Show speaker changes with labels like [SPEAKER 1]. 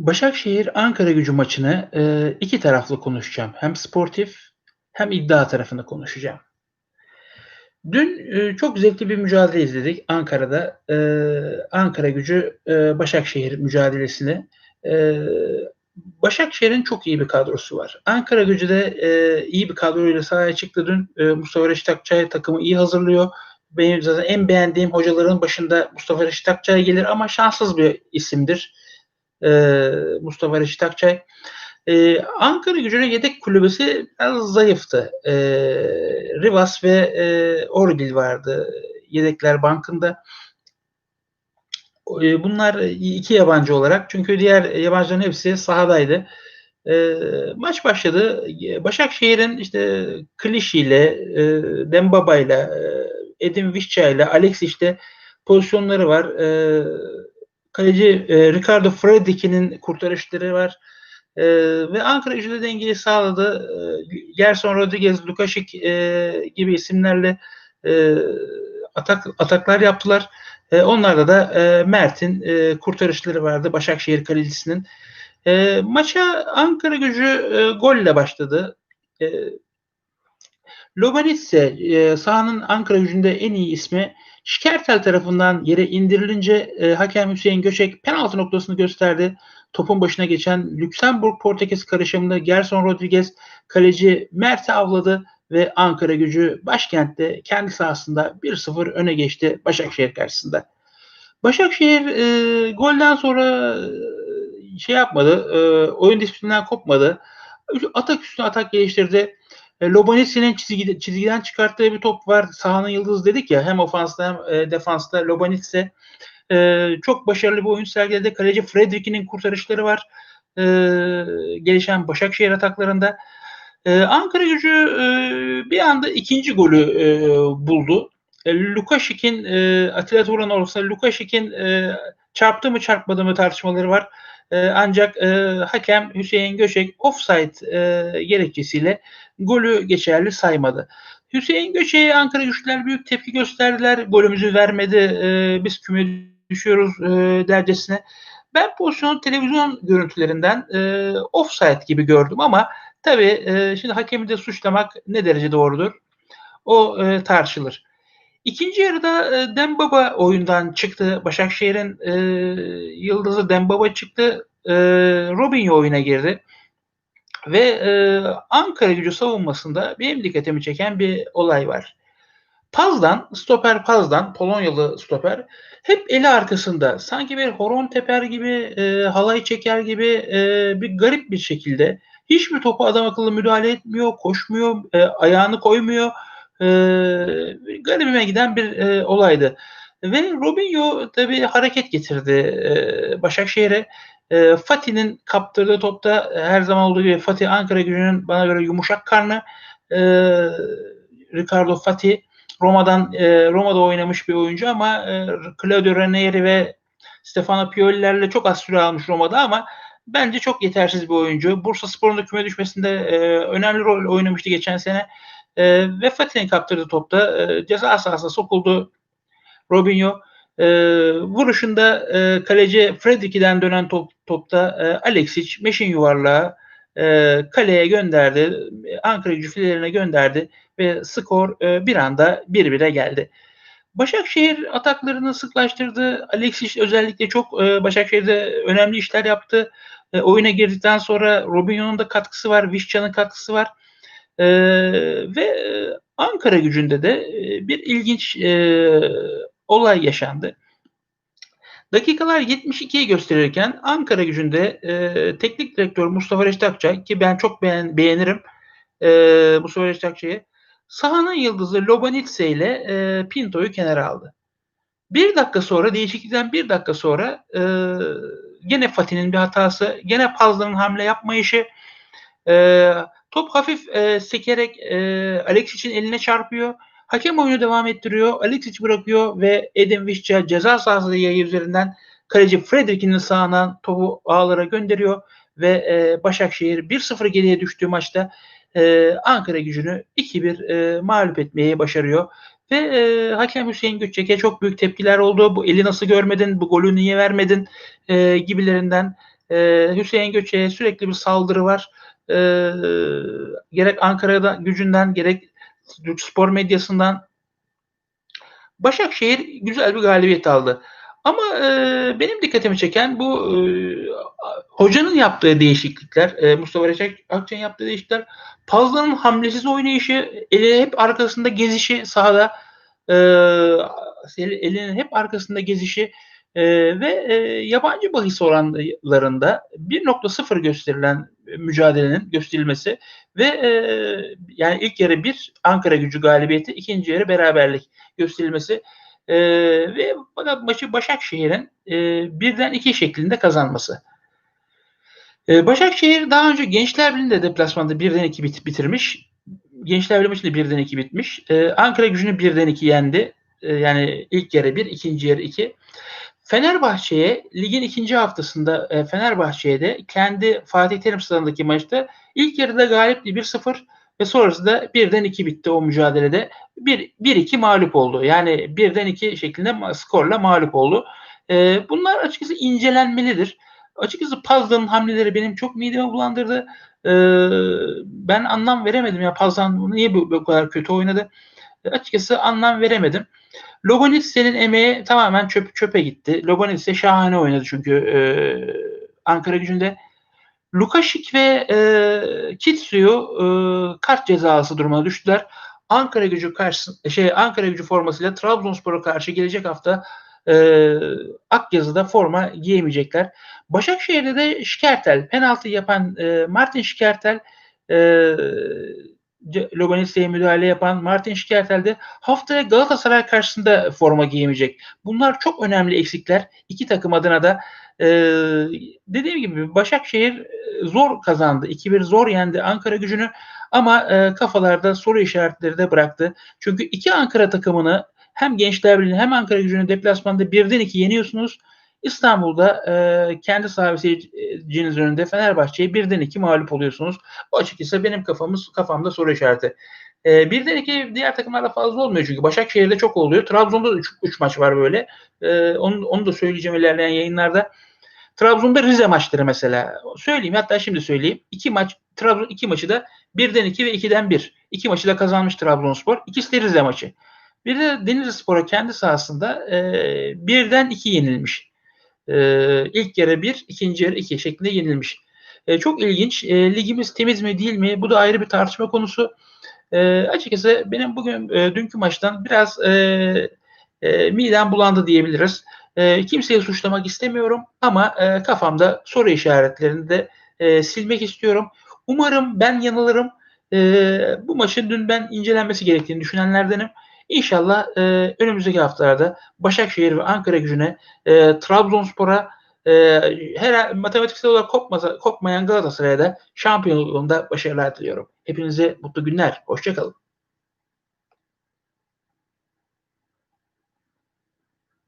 [SPEAKER 1] Başakşehir Ankara Gücü maçını e, iki taraflı konuşacağım. Hem sportif hem iddia tarafını konuşacağım. Dün e, çok zevkli bir mücadele izledik Ankara'da. E, Ankara Gücü e, Başakşehir mücadelesini. E, Başakşehir'in çok iyi bir kadrosu var. Ankara Gücü de e, iyi bir kadroyla sahaya çıktı dün. E, Mustafa Reşit Akçay takımı iyi hazırlıyor. Benim zaten en beğendiğim hocaların başında Mustafa Reşit Akçay gelir ama şanssız bir isimdir e, Mustafa Reşit Akçay. E, Ankara gücüne yedek kulübesi biraz zayıftı. E, Rivas ve e, Orbil vardı yedekler bankında. E, bunlar iki yabancı olarak çünkü diğer yabancıların hepsi sahadaydı. E, maç başladı. Başakşehir'in işte Klişi ile, e, Dembaba ile, Edin Vişça ile, Alex işte pozisyonları var. E, kaleci e, Ricardo Fredrick'in kurtarışları var. E, ve Ankara gücü dengeyi sağladı. E, Gerson Rodriguez, Lukaşik e, gibi isimlerle e, atak ataklar yaptılar. E, onlarda da e, Mert'in e, kurtarışları vardı Başakşehir kalecisinin. E, maça Ankara gücü e, golle başladı. E, Lobanitse e, sahanın Ankara gücünde en iyi ismi Şikertel tarafından yere indirilince e, hakem Hüseyin Göçek penaltı noktasını gösterdi. Topun başına geçen Lüksemburg Portekiz karışımında Gerson Rodriguez kaleci Mert'i avladı ve Ankara gücü başkentte kendi sahasında 1-0 öne geçti Başakşehir karşısında. Başakşehir e, golden sonra e, şey yapmadı, e, oyun disiplinden kopmadı. Atak üstüne atak geliştirdi. E, Lobanitski'nin çizgi, çizgiden çıkarttığı bir top var. Sahanın yıldızı dedik ya hem ofansta hem e, defansta Lobanitski e, çok başarılı bir oyun sergiledi. Kaleci Fredrick'in kurtarışları var. E, gelişen Başakşehir ataklarında. E, Ankara gücü e, bir anda ikinci golü e, buldu. E, Lukaşik'in e, Atilla Turan olursa Lukaşik'in e, çarptı mı çarpmadı mı tartışmaları var. E, ancak e, hakem Hüseyin Göçek offside e, gerekçesiyle golü geçerli saymadı. Hüseyin Göçek'e Ankara güçlüler büyük tepki gösterdiler. Golümüzü vermedi. E, biz küme düşüyoruz e, dercesine. Ben pozisyonu televizyon görüntülerinden e, offside gibi gördüm ama tabii e, şimdi hakemi de suçlamak ne derece doğrudur? O e, tartışılır. İkinci yarıda e, Dembaba oyundan çıktı. Başakşehir'in e, yıldızı Dembaba çıktı. E, Robinho oyuna girdi. Ve e, Ankara gücü savunmasında benim dikkatimi çeken bir olay var. Pazdan, stoper Pazdan, Polonyalı stoper hep eli arkasında. Sanki bir horon teper gibi, e, halay çeker gibi e, bir garip bir şekilde. Hiçbir topu adam akıllı müdahale etmiyor, koşmuyor, e, ayağını koymuyor. E, garibime giden bir e, olaydı. Ve Robinho tabi hareket getirdi e, Başakşehir'e. E, Fatih'in kaptırdığı topta her zaman olduğu gibi Fatih Ankara gücünün bana göre yumuşak karnı. E, Ricardo Fatih Roma'dan e, Roma'da oynamış bir oyuncu ama e, Claudio Ranieri ve Stefano Pioli'lerle çok az süre almış Roma'da ama bence çok yetersiz bir oyuncu. Bursa Spor'un da küme düşmesinde e, önemli rol oynamıştı geçen sene. E, ve Fatih'in kaptırdığı topta e, ceza sahasına sokuldu Robinho. E, vuruşunda e, kaleci Fredricky'den dönen top, topta e, Alexic meşin yuvarlağı e, kaleye gönderdi. Ankara gücü filelerine gönderdi ve skor e, bir anda 1-1'e geldi. Başakşehir ataklarını sıklaştırdı. Alexic özellikle çok e, Başakşehir'de önemli işler yaptı. E, oyuna girdikten sonra Robinho'nun da katkısı var, Vişça'nın katkısı var. E, ve e, Ankara gücünde de e, bir ilginç e, olay yaşandı. Dakikalar 72'yi gösterirken Ankara gücünde e, teknik direktör Mustafa Reşit Akçay ki ben çok beğen, beğenirim e, Mustafa Reşit Akçay'ı sahanın yıldızı Lobanitse ile e, Pinto'yu kenara aldı. Bir dakika sonra değişiklikten bir dakika sonra e, gene Fatih'in bir hatası, gene Pazlı'nın hamle yapmayışı, e, top hafif e, sekerek e, Alex için eline çarpıyor. Hakem oyunu devam ettiriyor. Alexic bırakıyor ve Edin Vişça ceza sahası üzerinden kaleci Frederick'in sağından topu ağlara gönderiyor ve e, Başakşehir 1-0 geriye düştüğü maçta e, Ankara gücünü 2-1 e, mağlup etmeyi başarıyor. Ve e, hakem Hüseyin Göççek'e çok büyük tepkiler oldu. Bu eli nasıl görmedin, bu golü niye vermedin e, gibilerinden E, Hüseyin Göçek'e sürekli bir saldırı var. E, gerek Ankara'da gücünden gerek Türk spor medyasından Başakşehir güzel bir galibiyet aldı. Ama e, benim dikkatimi çeken bu e, hocanın yaptığı değişiklikler, e, Mustafa Reçek Akçay'ın yaptığı değişiklikler, Pazlı'nın hamlesiz oynayışı, eli hep arkasında gezişi sahada, e, elinin hep arkasında gezişi e, ve e, yabancı bahis oranlarında 1.0 gösterilen mücadelenin gösterilmesi ve e, yani ilk yarı bir Ankara gücü galibiyeti, ikinci yarı beraberlik gösterilmesi e, ve fakat maçı Başakşehir'in e, birden iki şeklinde kazanması. E, Başakşehir daha önce Gençler Birliği'nde deplasmanda birden iki bit bitirmiş. Gençler Birliği maçında birden iki bitmiş. E, Ankara gücünü birden iki yendi. E, yani ilk yarı bir, ikinci yarı iki. Fenerbahçe'ye ligin ikinci haftasında e, Fenerbahçe'ye de kendi Fatih Terim stadındaki maçta ilk yarıda galipti 1-0 ve sonrasında birden 2 bitti o mücadelede. 1-2 mağlup oldu. Yani birden 2 şeklinde skorla mağlup oldu. E, bunlar açıkçası incelenmelidir. Açıkçası Pazdan'ın hamleleri benim çok midemi bulandırdı. E, ben anlam veremedim ya Pazdan niye bu, bu kadar kötü oynadı. Açıkçası anlam veremedim. Lobanitse'nin emeği tamamen çöp, çöpe gitti. Lobanitse şahane oynadı çünkü e, Ankara gücünde. Lukasik ve e, Kitsu'yu e, kart cezası durumuna düştüler. Ankara gücü karşı şey Ankara gücü formasıyla Trabzonspor'a karşı gelecek hafta e, Akyazı'da forma giyemeyecekler. Başakşehir'de de Şikertel penaltı yapan e, Martin Şikertel e, Lobanitse'ye müdahale yapan Martin Şikertel haftaya Galatasaray karşısında forma giyemeyecek. Bunlar çok önemli eksikler. İki takım adına da e, dediğim gibi Başakşehir zor kazandı. 2-1 zor yendi Ankara gücünü ama e, kafalarda soru işaretleri de bıraktı. Çünkü iki Ankara takımını hem Gençler Birliği hem Ankara gücünü deplasmanda birden iki yeniyorsunuz. İstanbul'da e, kendi saha seyirciniz önünde Fenerbahçe'ye birden iki mağlup oluyorsunuz. Bu açıkçası benim kafamız kafamda soru işareti. E, birden iki diğer takımlarda fazla olmuyor çünkü Başakşehir'de çok oluyor. Trabzon'da da 3 maç var böyle. E, onu, onu da söyleyeceğim ilerleyen yayınlarda. Trabzon'da Rize maçları mesela. Söyleyeyim hatta şimdi söyleyeyim. İki maç Trabzon iki maçı da birden iki ve ikiden bir. İki maçı da kazanmış Trabzonspor. İkisi de Rize maçı. Bir de Denizli Spor'a kendi sahasında e, birden iki yenilmiş. E, ilk yarı bir, ikinci yarı iki şeklinde yenilmiş. E, çok ilginç. E, ligimiz temiz mi değil mi? Bu da ayrı bir tartışma konusu. E, açıkçası benim bugün e, dünkü maçtan biraz e, e, midem bulandı diyebiliriz. E, kimseyi suçlamak istemiyorum ama e, kafamda soru işaretlerini de e, silmek istiyorum. Umarım ben yanılırım. E, bu maçın dün ben incelenmesi gerektiğini düşünenlerdenim. İnşallah e, önümüzdeki haftalarda Başakşehir ve Ankara gücüne e, Trabzonspor'a e, her matematiksel olarak kopmasa, kopmayan Galatasaray'a da şampiyonluğunda başarılar diliyorum. Hepinize mutlu günler. Hoşçakalın.